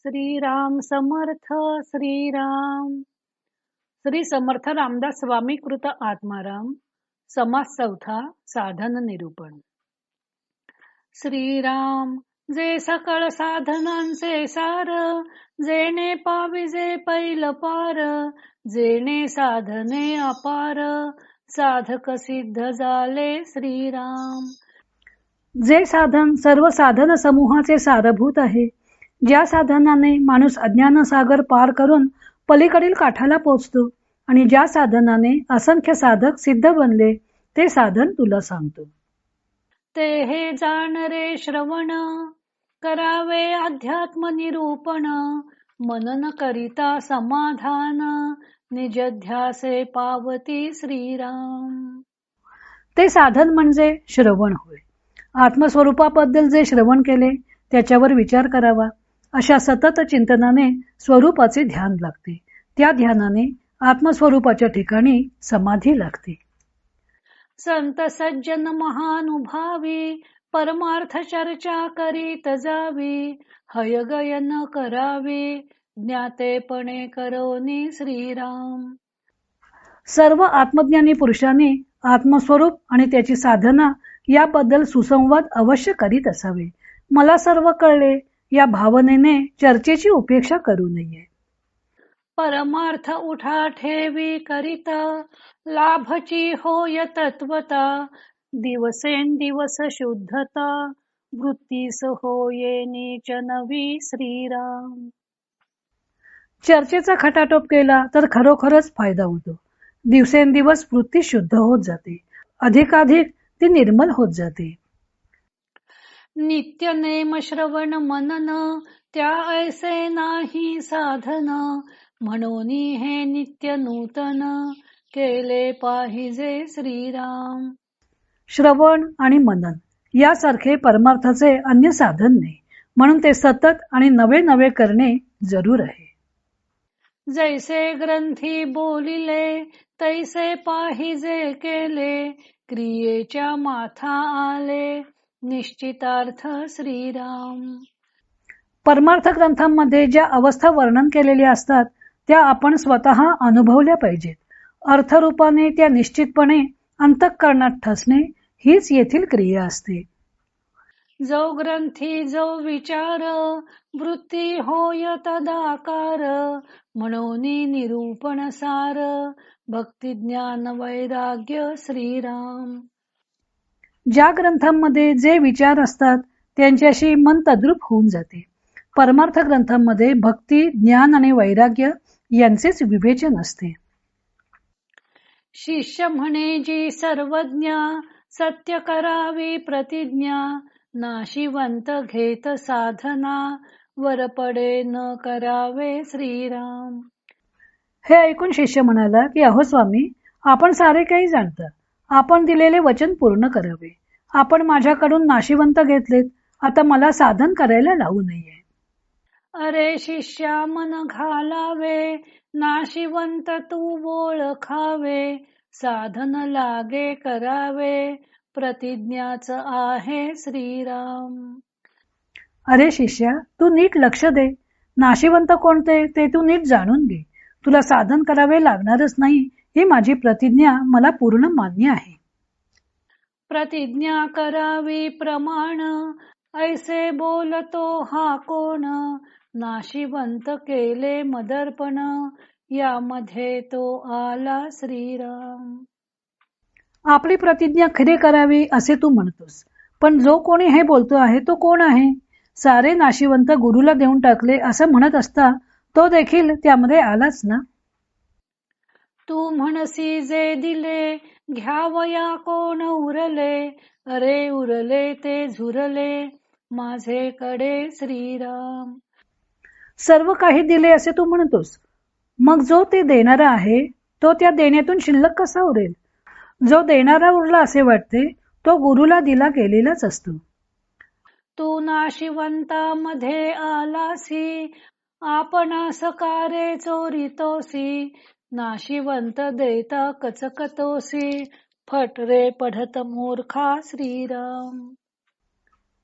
श्रीराम समर्थ श्रीराम. श्री समर्थ रामदास स्वामी कृत आत्माराम समास चौथा साधन निरूपण. श्रीराम जे सकळ साधनांचे सार जेणे पाविजे पैल पार जेणे साधने अपार साधक सिद्ध झाले श्रीराम. जे साधन सर्व साधन समूहाचे सारभूत आहे ज्या साधनाने माणूस अज्ञान सागर पार करून पलीकडील काठाला पोचतो आणि ज्या साधनाने असंख्य साधक सिद्ध बनले ते साधन तुला सांगतो. ते हे जाण रे श्रवण करावे अध्यात्म निरूपण मनन करिता समाधान निजध्यासे पावती श्रीराम. ते साधन म्हणजे श्रवण होय. आत्मस्वरूपाबद्दल जे श्रवण केले त्याच्यावर विचार करावा. अशा सतत चिंतनाने स्वरूपाचे ध्यान लागते. त्या ध्यानाने आत्मस्वरूपाच्या ठिकाणी समाधी लागते. संत सज्जन महानुभावी परमार्थ चर्चा करीत जावी हयगयन करावी ज्ञातेपणे करोनी श्रीराम. सर्व आत्मज्ञानी पुरुषांनी आत्मस्वरूप आणि त्याची साधना याबद्दल सुसंवाद अवश्य करीत असावे. मला सर्व कळले या भावनेने चर्चेची उपेक्षा करू नये. परमार्थ उठा ठेवी करिता. लाभची होय तत्वता. दिवसेंदिवस शुद्धता. वृत्तीस होये नीच नवी श्रीराम. चर्चेचा खटाटोप केला तर खरोखरच फायदा होतो. दिवसेंदिवस वृत्ती शुद्ध होत जाते. अधिकाधिक ती निर्मल होत जाते. नित्य नेम श्रवण मनन त्या ऐसे नाही साधन. म्हणून हे नित्य नूतन केले पाहिजे श्रीराम. श्रवण आणि मनन यासारखे परमार्थाचे अन्य साधन नाही. म्हणून ते सतत आणि नवे नवे करणे जरूर आहे. जैसे ग्रंथी बोलिले तैसे पाहिजे केले. क्रियेच्या माथा आले. निश्चितार्थ श्रीराम. परमार्थ ग्रंथांमध्ये ज्या अवस्था वर्णन केलेल्या असतात त्या आपण स्वतः अनुभवल्या पाहिजेत. अर्थरूपाने त्या निश्चितपणे अंतःकरणात ठसणे हीच येथील क्रिया असते. जो ग्रंथी जो विचार वृत्ती होय तदाकार म्हणून निरूपण सार भक्ती ज्ञान वैराग्य श्रीराम. ज्या ग्रंथांमध्ये जे विचार असतात त्यांच्याशी मन तद्रूप होऊन जाते. परमार्थ ग्रंथांमध्ये भक्ती ज्ञान आणि वैराग्य यांचेच विवेचन असते. शिष्य म्हणे जी सर्वज्ञ सत्य करावी प्रतिज्ञा नाशिवंत घेत साधना वर पडे न करावे श्रीराम. हे ऐकून शिष्य म्हणाला की अहो स्वामी आपण सारे काही जाणता. आपण दिलेले वचन पूर्ण करावे. आपण माझ्याकडून नाशिवंत घेतलेत. आता मला साधन करायला लावू नये. अरे शिष्या मन घालावे. नाशिवंत तू ओळखावे. साधन लागे करावे. प्रतिज्ञाच आहे श्रीराम. अरे शिष्या तू नीट लक्ष दे. नाशिवंत कोणते ते तू नीट जाणून घे. तुला साधन करावे लागणारच नाही. ही माझी प्रतिज्ञा मला पूर्ण मान्य आहे. प्रतिज्ञा करावी प्रमाण ऐसे बोलतो हा कोण? नाशिवंत केले मदर्पण यामध्ये तो आला श्रीराम. आपली प्रतिज्ञा खरी करावी असे तू म्हणतोस. पण जो कोणी हे बोलतो आहे तो कोण आहे? सारे नाशिवंत गुरुला देऊन टाकले असं म्हणत असता तो देखील त्यामध्ये आलाच ना? तू म्हणसी जे दिले घ्यावया कोण उरले? अरे उरले ते झुरले माझे कडे श्रीराम. सर्व काही दिले असे तू म्हणतोस. मग जो ते देणारा आहे तो त्या देण्यातून शिल्लक कसा उरेल? जो देणारा उरला असे वाटते तो गुरुला दिला गेलेलाच असतो. तू नाशिवंतामध्ये आलासी आपण सकारे चोरितोसी नाशिवंत देता कचकतोसी फट रे पढत मूर्खा श्रीराम.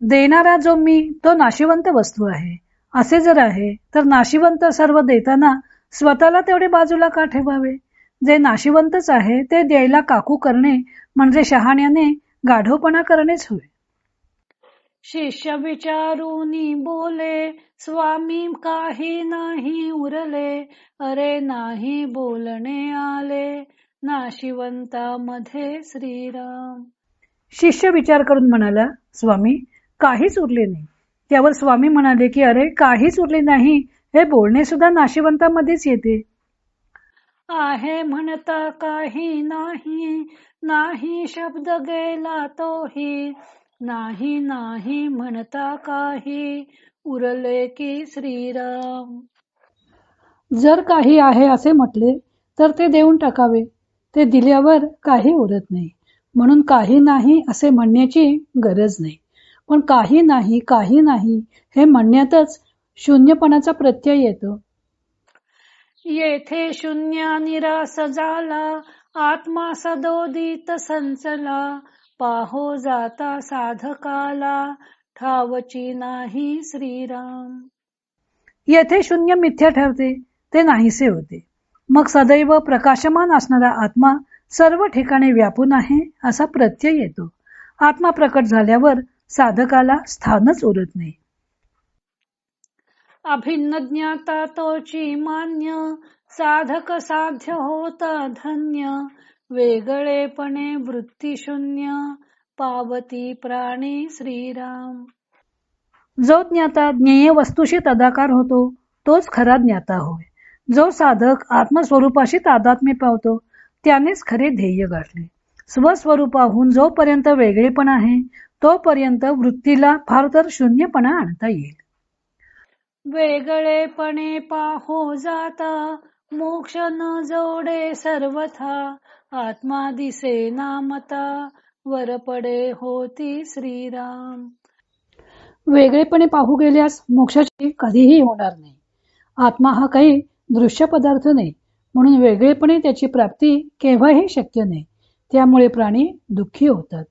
देणारा जो मी तो नाशिवंत वस्तू आहे. असे जर आहे तर नाशिवंत सर्व देताना स्वतःला तेवढे बाजूला का ठेवावे? जे नाशिवंतच आहे ते द्यायला काकू करणे म्हणजे शहाण्याने गाढवपणा करणेच होय शिष्य विचारूनी बोले स्वामी काही नाही उरले. अरे नाही बोलणे आले. नाशिवंतामध्ये श्रीराम. शिष्य विचार करून म्हणाला स्वामी काहीच उरले नाही. त्यावर स्वामी म्हणाले की अरे काहीच उरले नाही. हे बोलणे सुद्धा नाशिवंतामध्येच येते. आहे म्हणता काही नाही. नाही शब्द गेला तोही. नाही नाही म्हणता काही. उरले की श्रीराम. जर काही आहे असे म्हटले तर ते देऊन टाकावे. ते दिल्यावर काही उरत नाही. म्हणून काही नाही असे म्हणण्याची गरज नाही. पण काही नाही काही नाही हे म्हणण्यातच शून्यपणाचा प्रत्यय येतो. येथे शून्य निरास झाला आत्मा सदोदित संचला. पाहो जाता साधकाला ठावची नाही श्रीराम. येथे शून्य मिथ्या ठरते ते नाहीसे होते. मग सदैव प्रकाशमान असणारा आत्मा सर्व ठिकाणी व्यापून आहे असा प्रत्यय येतो. आत्मा प्रकट झाल्यावर साधकाला स्थानच उरत नाही. अभिन्न ज्ञाता तोची मान्य साधक साध्य होता धन्य. वेगळेपणे वृत्ती शून्य पावती प्राणी श्रीराम. जो ज्ञाता ज्ञेय वस्तूशी तदाकार होतो तोच खरा ज्ञाता होय. जो साधक आत्मस्वरूपाशी तादात्म्य पावतो त्यानेच खरे ध्येय गाठले. स्वस्वरूपाहून जोपर्यंत वेगळेपण आहे तोपर्यंत वृत्तीला फार तर शून्यपणा आणता येईल. वेगळेपणे पाहो जाता मोक्ष न जोडे सर्वथा. आत्मा दिसे नामता वर पडे होती श्रीराम. वेगळेपणे पाहू गेल्यास मोक्षाची कधीही होणार नाही. आत्मा हा काही दृश्य पदार्थ नाही म्हणून वेगळेपणे त्याची प्राप्ती केव्हाही शक्य नाही. त्यामुळे प्राणी दुःखी होतात.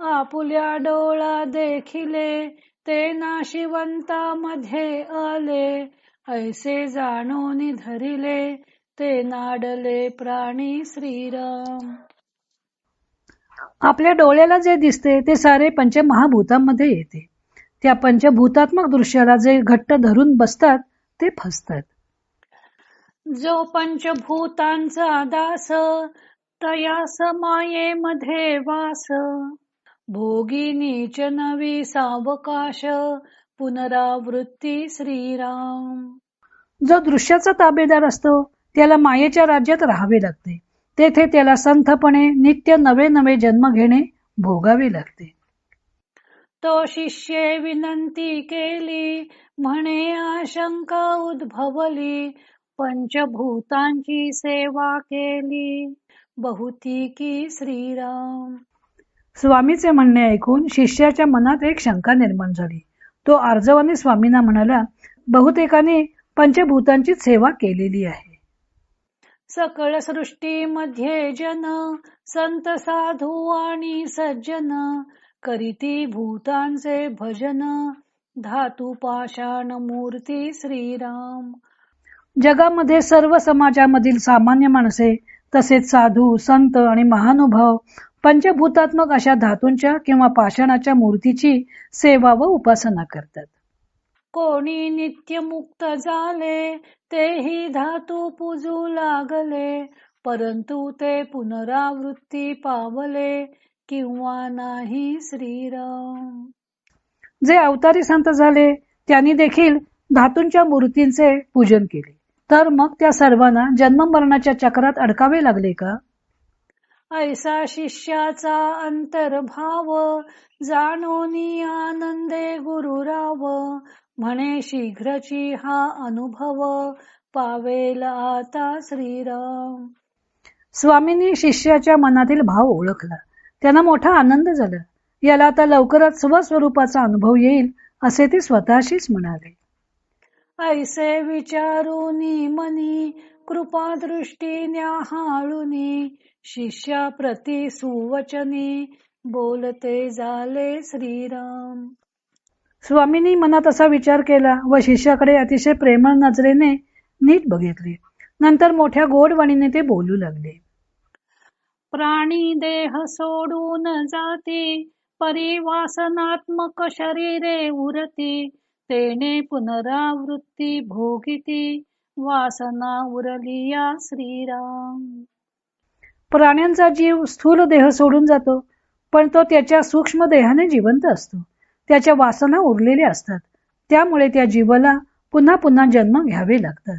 आपुल्या डोळा देखिले ते नाशिवंता मध्ये आले. ऐसे जाणून धरिले ते नाडले प्राणी श्रीराम. आपल्या डोळ्याला जे दिसते ते सारे पंचमहाभूतांमध्ये येते. त्या पंचभूतात्मक दृश्याला जे घट्ट धरून बसतात ते फसतात. जो पंचभूतांचा दास तयास मायेमध्ये वास. भोगी नीच नवी सावकाश पुनरावृत्ती श्रीराम. जो दृश्याचा ताबेदार असतो त्याला मायेच्या राज्यात राहावे लागते. तेथे त्याला संथपणे नित्य नवे नवे जन्म घेणे भोगावे लागते. तो शिष्ये विनंती केली म्हणे आशंका उद्भवली पंचभूतांची सेवा केली. बहुतीकी श्रीराम. स्वामीचे म्हणणे ऐकून शिष्याच्या मनात एक शंका निर्माण झाली. तो आर्जवाने स्वामींना म्हणाला बहुतेकाने पंचभूतांची सेवा केलेली आहे. सकळ सृष्टीमध्ये जन संत साधू आणि सज्जन करीती भूतांचे भजन धातू पाषाण मूर्ती श्रीराम. जगामध्ये सर्व समाजामधील सामान्य माणसे तसेच साधू संत आणि महानुभाव पंचभूतात्मक अशा धातूंच्या किंवा पाषाणाच्या मूर्तीची सेवा व उपासना करतात. कोणी नित्य मुक्त झाले तेही धातू पूजू लागले. परंतु ते पुनरावृत्ती पावले किंवा नाही श्रीराम. जे अवतारी संत झाले त्यांनी देखील धातूंच्या मूर्तींचे पूजन केले. तर मग त्या सर्वांना जन्म मरणाच्या चक्रात अडकावे लागले का? ऐसा शिष्याचा अंतर्भाव जाणोनी आनंदे गुरुराव. म्हणे शीघ्रची हा अनुभव पावेल आता श्रीराम. स्वामींनी शिष्याच्या मनातील भाव ओळखला. त्यांना मोठा आनंद झाला. याला आता लवकरच स्वस्वरूपाचा अनुभव येईल असे ते स्वतःशीच म्हणाले. ऐसे विचारून मनी कृपा दृष्टी न्याहाळुनी शिष्या प्रति सुवचनी बोलते झाले श्रीराम. स्वामींनी मनात असा विचार केला व शिष्याकडे अतिशय प्रेमळ नजरेने नीट बघितले. नंतर मोठ्या गोडवाणीने ते बोलू लागले. प्राणी देह सोडून जाती परिवासनात्मक शरीरे उरती तेने पुनरावृत्ती भोगिती वासना उरलिया श्रीराम. प्राण्यांचा जीव स्थूल देह सोडून जातो पण तो त्याच्या सूक्ष्म देहाने जिवंत असतो. त्याच्या वासना उरलेल्या असतात. त्यामुळे त्या जीवाला पुन्हा पुन्हा जन्म घ्यावे लागतात.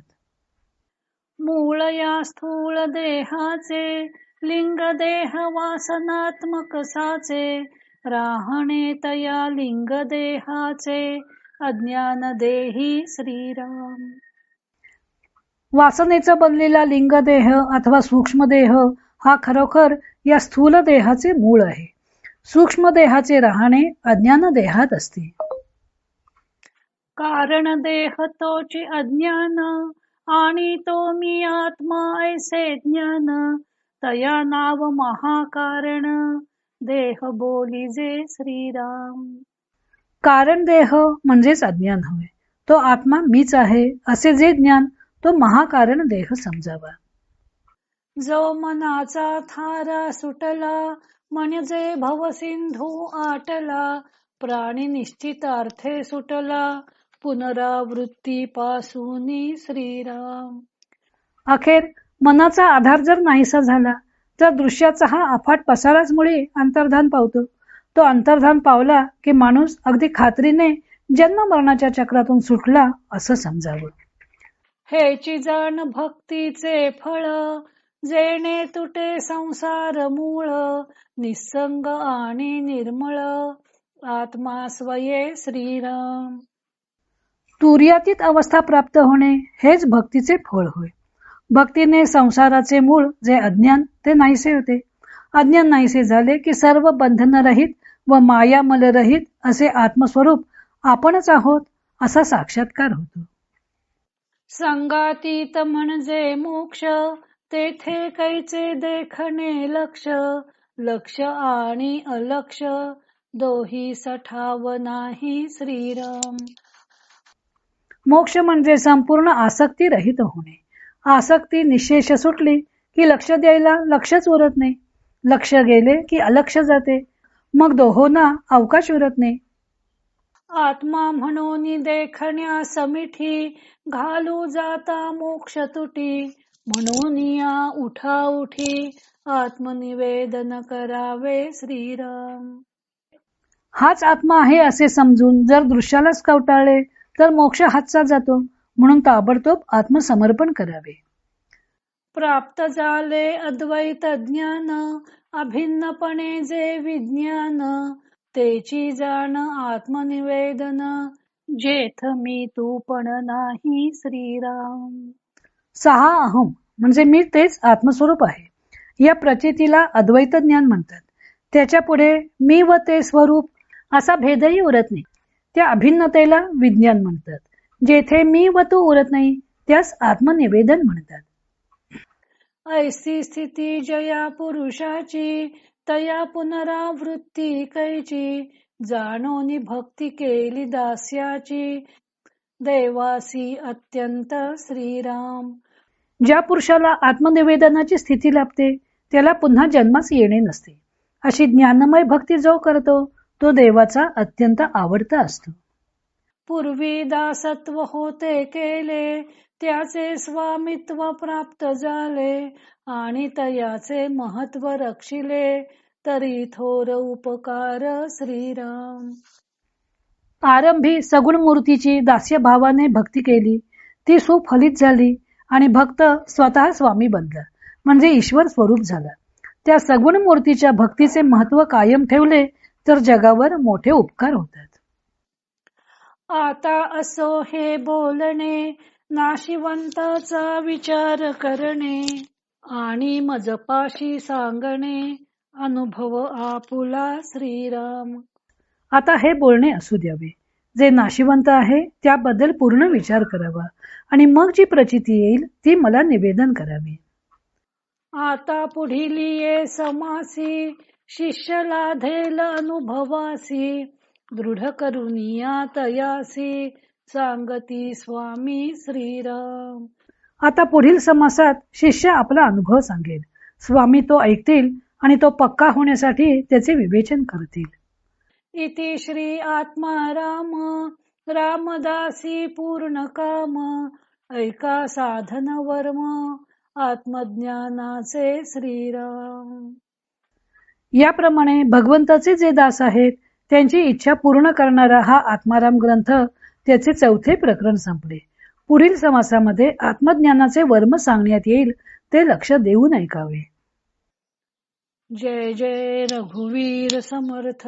मूळ या स्थूल देहाचे लिंग देह वासनात्मक साचे राहणे तया लिंग देहाचे अज्ञान देही श्रीराम. वासनेचा बनलेला लिंग देह अथवा सूक्ष्म देह हा खरोखर या स्थूल देहाचे मूळ आहे. सूक्ष्म देहाचे राहणे अज्ञान देहात असते. कारण देह तोची अज्ञान आणि तो मी आत्मा ऐसे ज्ञान. तया नाव महाकारण देह बोलिजे श्रीराम. कारण देह म्हणजेच अज्ञान होय तो आत्मा मीच आहे असे जे ज्ञान तो महाकारण देह समजावा. जो मनाचा थारा सुटला म्हणजे भवसिंधू आटला प्राणी निश्चितार्थे सुटला पुनरावृत्ती पासून श्रीराम। अखेर मनाचा आधार जर नाहीसा झाला तर दृश्याचा हा अफाट पसाराच मुळे अंतर्धान पावतो. तो अंतर्धान पावला की माणूस अगदी खात्रीने जन्म मरणाच्या चक्रातून सुटला असं समजावं. हेची जाण भक्तीचे फळ जेणे तुटे संसार मूळ निसंग आणि निर्मळ. आत्मा स्वये श्रीराम. तुर्यातीत अवस्था प्राप्त होणे हेच भक्तीचे फळ होय. भक्तीने संसाराचे मूळ जे अज्ञान ते नाहीसे होते. अज्ञान नाहीसे झाले की सर्व बंधनरहित व मायामलरहित असे आत्मस्वरूप आपणच आहोत असा साक्षात्कार होतो. संगातीत म्हणजे मोक्ष. तेथे कैचे देखणे लक्ष लक्ष आणि अलक्ष. दोही सठाव नाही श्रीराम. मोक्ष म्हणजे संपूर्ण आसक्ती रहित होणे. आसक्ती निशेष सुटली की लक्ष द्यायला लक्षच उरत नाही. लक्ष गेले की अलक्ष जाते. मग दोहोना अवकाश उरत नाही. आत्मा म्हणून देखण्या समिठी घालू जाता मोक्ष तुटी. म्हणून या उठा उठी आत्मनिवेदन करावे श्रीराम. हाच आत्मा आहे असे समजून जर दृश्यालाच कवटाळले तर मोक्ष हातचा जातो म्हणून ताबडतोब आत्मसमर्पण करावे. प्राप्त झाले अद्वैत ज्ञान अभिन्नपणे जे विज्ञान तेची जाण आत्मनिवेदन जेथ मी तू पण नाही श्रीराम. सहा अहम म्हणजे मी तेच आत्मस्वरूप आहे. या प्रचितीला अद्वैत ज्ञान म्हणतात. त्याच्या पुढे मी व ते स्वरूप असा भेदही उरत नाही. त्या अभिन्नतेला विज्ञान म्हणतात. जेथे मी व तू उरत नाही त्यास आत्मनिवेदन म्हणतात. ऐसी स्थिती जया पुरुषाची तया पुनरावृत्ती कैची जाणोनी भक्ती केली दास्याची देवासी अत्यंत श्रीराम. ज्या पुरुषाला आत्मनिवेदनाची स्थिती लाभते त्याला पुन्हा जन्मास येणे नसते. अशी ज्ञानमय भक्ती जो करतो तो देवाचा अत्यंत आवडता असतो. पूर्वी दासत्व होते केले त्याचे स्वामित्व प्राप्त झाले आणि तयाचे महत्त्व रक्षिले तरी थोर उपकार श्रीराम. आरंभी सगुण मूर्तीची दास्य भावाने भक्ती केली. ती सुफलित झाली आणि भक्त स्वतः स्वामी बनला. म्हणजे ईश्वर स्वरूप झाला. त्या सगुण मूर्तीच्या भक्तीचे महत्त्व कायम ठेवले तर जगावर मोठे उपकार होतात. आता असो हे बोलणे नाशिवंताचा विचार करणे आणि मजपाशी सांगणे अनुभव आपुला श्रीराम. आता हे बोलणे असू द्यावे. जे नाशिवंत आहे त्याबद्दल पूर्ण विचार करावा आणि मग जी प्रचिती येईल ती मला निवेदन करावी. आता पुढील ये समासी शिष्य लाधेल अनुभवासी दृढ करुनिया तयासी सांगती स्वामी श्रीराम. आता पुढील समासात शिष्य आपला अनुभव सांगेल. स्वामी तो ऐकतील आणि तो पक्का होण्यासाठी त्याचे विवेचन करतील. इति श्री आत्माराम रामदासी पूर्ण काम ऐका साधन वर्म आत्मज्ञानाचे श्रीराम. याप्रमाणे भगवंताचे जे दास आहेत त्यांची इच्छा पूर्ण करणारा हा आत्माराम ग्रंथ त्याचे चौथे प्रकरण संपले. पुढील समासामध्ये आत्मज्ञानाचे वर्म सांगण्यात येईल ते लक्ष देऊन ऐकावे. जय जय रघुवीर समर्थ.